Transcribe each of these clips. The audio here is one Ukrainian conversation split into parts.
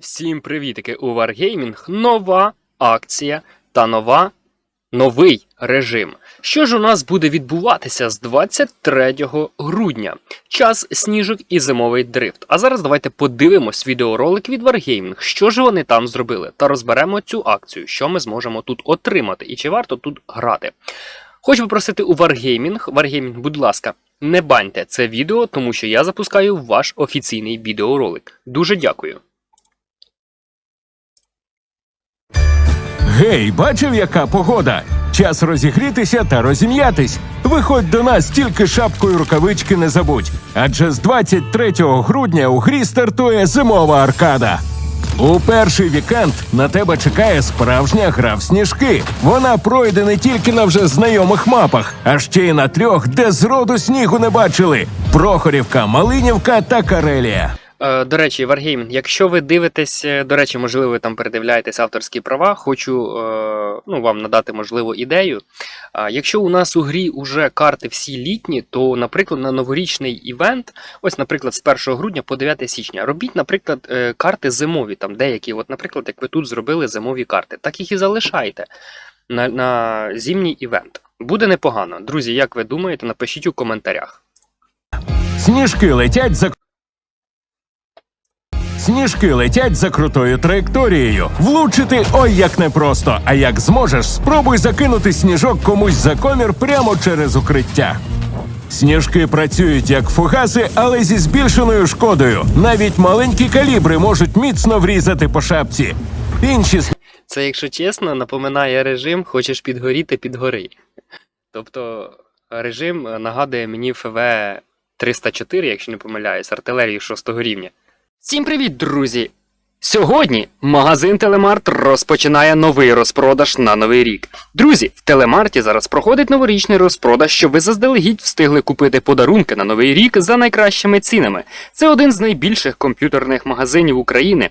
Всім привітики у Wargaming. Нова акція та нова новий режим. Що ж у нас буде відбуватися з 23 грудня? Час сніжок і зимовий дрифт. А зараз давайте подивимось відеоролик від Wargaming, що ж вони там зробили, та розберемо цю акцію, що ми зможемо тут отримати і чи варто тут грати. Хочу попросити у Wargaming, Wargaming, будь ласка, не баньте це відео, тому що я запускаю ваш офіційний відеоролик. Дуже дякую. Гей, бачив, яка погода? Час розігрітися та розім'ятись. Виходь до нас, тільки шапку і рукавички не забудь. Адже з 23 грудня у грі стартує зимова аркада. У перший вікенд на тебе чекає справжня гра в сніжки. Вона пройде не тільки на вже знайомих мапах, а ще й на трьох, де зроду снігу не бачили: Прохорівка, Малинівка та Карелія. Е, До речі, Wargaming, якщо ви дивитесь, е, до речі, можливо, ви там передивляєтесь авторські права, хочу е, ну, вам надати можливо ідею. Якщо у нас у грі вже карти всі літні, то, наприклад, на новорічний івент, ось, наприклад, з 1 грудня по 9 січня, робіть, наприклад, карти зимові, там деякі, от, наприклад, як ви тут зробили зимові карти, так їх і залишайте на, на зимній івент. Буде непогано. Друзі, як ви думаєте, напишіть у коментарях. Сніжки летять за. Сніжки летять за крутою траєкторією. Влучити ой як непросто. А як зможеш, спробуй закинути сніжок комусь за комір прямо через укриття. Сніжки працюють як фугаси, але зі збільшеною шкодою. Навіть маленькі калібри можуть міцно врізати по шапці. Інші Це, якщо чесно, напоминає режим Хочеш підгоріти, підгори. Тобто режим е, нагадує мені ФВ 304, якщо не помиляюсь, артилерію 6 рівня. Всім привіт, друзі! Сьогодні магазин Телемарт розпочинає новий розпродаж на новий рік. Друзі, в Телемарті зараз проходить новорічний розпродаж, щоб ви заздалегідь встигли купити подарунки на новий рік за найкращими цінами. Це один з найбільших комп'ютерних магазинів України,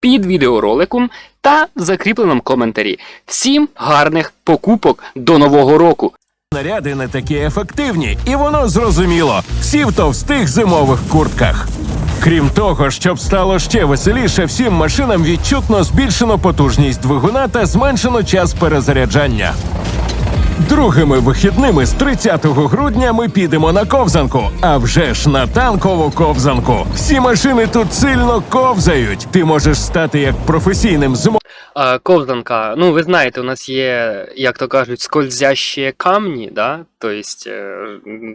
під відеороликом та в закріпленому коментарі. Всім гарних покупок до нового року! снаряди не такі ефективні, і воно зрозуміло. Всі в товстих зимових куртках. Крім того, щоб стало ще веселіше, всім машинам відчутно збільшено потужність двигуна та зменшено час перезаряджання. Другими вихідними з 30 грудня ми підемо на ковзанку, а вже ж на танкову ковзанку. Всі машини тут сильно ковзають. Ти можеш стати як професійним зимовим А, ковзанка, ну ви знаєте, у нас є, як то кажуть, скользящі камні, да? Тобто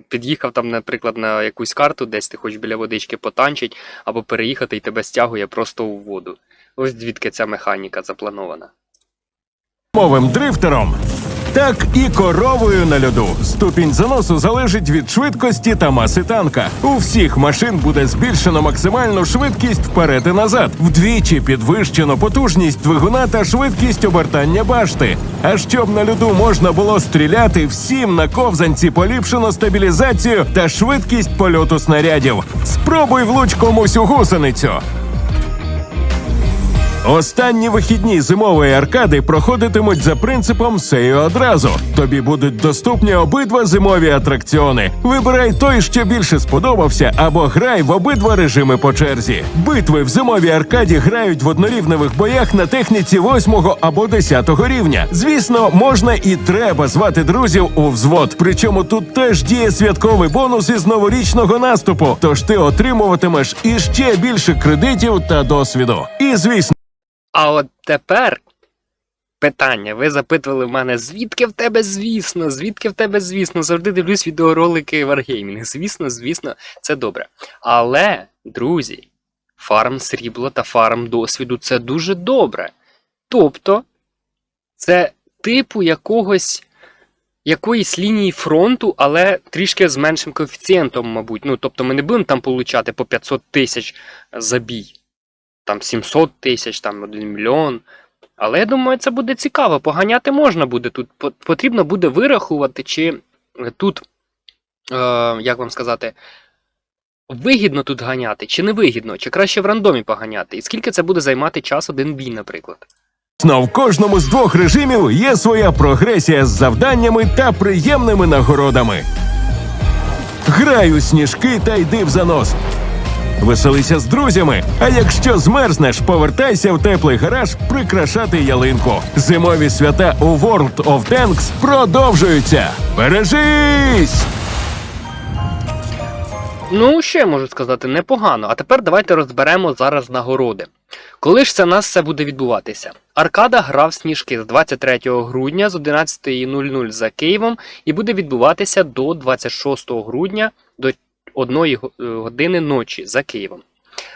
під'їхав там, наприклад, на якусь карту, десь ти хочеш біля водички потанчить, або переїхати і тебе стягує просто у воду. Ось звідки ця механіка запланована. Мовим дрифтером. Так і коровою на льоду. Ступінь заносу залежить від швидкості та маси танка. У всіх машин буде збільшено максимальну швидкість вперед і назад. Вдвічі підвищено потужність двигуна та швидкість обертання башти. А щоб на льоду можна було стріляти, всім на ковзанці поліпшено стабілізацію та швидкість польоту снарядів. Спробуй влуч комусь у гусеницю. Останні вихідні зимової аркади проходитимуть за принципом «сею одразу. Тобі будуть доступні обидва зимові атракціони. Вибирай той, що більше сподобався, або грай в обидва режими по черзі. Битви в зимовій аркаді грають в однорівневих боях на техніці 8 або 10 рівня. Звісно, можна і треба звати друзів у взвод. Причому тут теж діє святковий бонус із новорічного наступу. Тож ти отримуватимеш іще більше кредитів та досвіду. І звісно. А от тепер питання. Ви запитували в мене, звідки в тебе, звісно, звідки в тебе, звісно, завжди дивлюсь відеоролики Wargaming. Звісно, звісно, це добре. Але, друзі, фарм срібла та фарм досвіду це дуже добре. Тобто, це типу якогось. Якоїсь лінії фронту, але трішки з меншим коефіцієнтом, мабуть. Ну, тобто ми не будемо там получати по 500 тисяч за бій. Там 700 тисяч, там 1 мільйон. Але я думаю, це буде цікаво. Поганяти можна буде тут. Потрібно буде вирахувати, чи е, тут, е, як вам сказати, вигідно тут ганяти, чи не вигідно, чи краще в рандомі поганяти. І скільки це буде займати час один бій, наприклад. Но в кожному з двох режимів є своя прогресія з завданнями та приємними нагородами. Грай у сніжки та йди в занос. Веселися з друзями. А якщо змерзнеш, повертайся в теплий гараж прикрашати ялинку. Зимові свята у World of Tanks продовжуються. Бережись! Ну, я можу сказати, непогано. А тепер давайте розберемо зараз нагороди. Коли ж це нас все буде відбуватися? Аркада грав сніжки з 23 грудня з 11.00 за Києвом і буде відбуватися до 26 грудня до 1 години ночі за Києвом.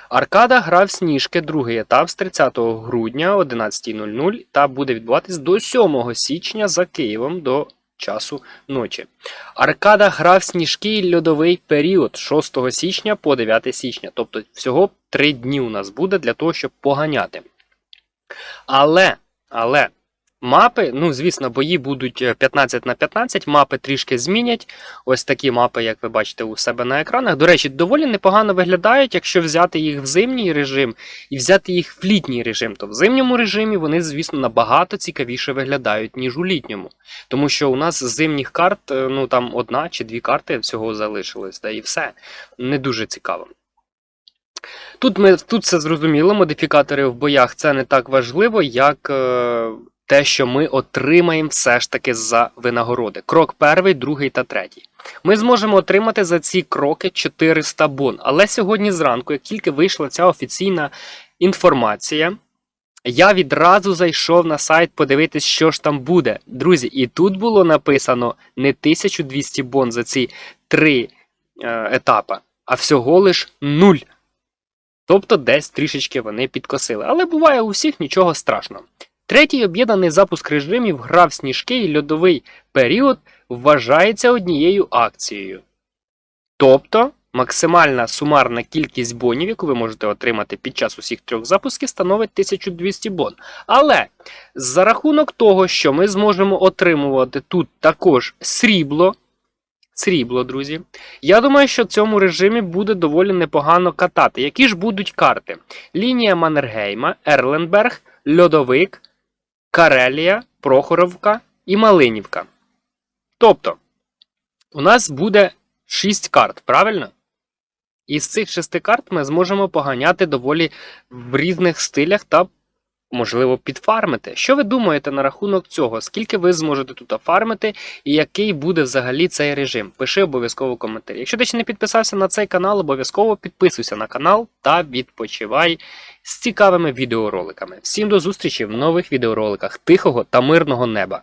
Аркада грав сніжки другий етап з 30 грудня 11.00 та буде відбуватись до 7 січня за Києвом до часу ночі. Аркада грав сніжки і льодовий період з 6 січня по 9 січня. Тобто всього 3 дні у нас буде для того, щоб поганяти. Але, але мапи, ну звісно, бої будуть е, 15 на 15, мапи трішки змінять. Ось такі мапи, як ви бачите у себе на екранах. До речі, доволі непогано виглядають, якщо взяти їх в зимній режим і взяти їх в літній режим. То в зимньому режимі вони, звісно, набагато цікавіше виглядають, ніж у літньому. Тому що у нас з зимніх карт, е, ну там одна чи дві карти всього залишилось, та і все. Не дуже цікаво. Тут, ми, тут все зрозуміло, модифікатори в боях це не так важливо, як е, те, що ми отримаємо все ж таки за винагороди. Крок перший, другий та третій. Ми зможемо отримати за ці кроки 400 бон. Але сьогодні зранку, як тільки вийшла ця офіційна інформація, я відразу зайшов на сайт подивитись, що ж там буде. Друзі, і тут було написано не 1200 бон за ці три е, етапи, а всього лиш нуль. Тобто десь трішечки вони підкосили. Але буває у всіх нічого страшного. Третій об'єднаний запуск режимів гра в сніжки і льодовий період вважається однією акцією. Тобто максимальна сумарна кількість бонів, яку ви можете отримати під час усіх трьох запусків, становить 1200 бон. Але за рахунок того, що ми зможемо отримувати тут також срібло, срібло, друзі, я думаю, що в цьому режимі буде доволі непогано катати. Які ж будуть карти? Лінія Маннергейма, Ерленберг, Льодовик, Карелія, Прохоровка і Малинівка. Тобто, у нас буде 6 карт, правильно? І з цих шести карт ми зможемо поганяти доволі в різних стилях та, можливо, підфармити. Що ви думаєте на рахунок цього? Скільки ви зможете тут фармити, і який буде взагалі цей режим? Пиши обов'язково коментарі. Якщо ти ще не підписався на цей канал, обов'язково підписуйся на канал та відпочивай з цікавими відеороликами. Всім до зустрічі в нових відеороликах тихого та мирного неба.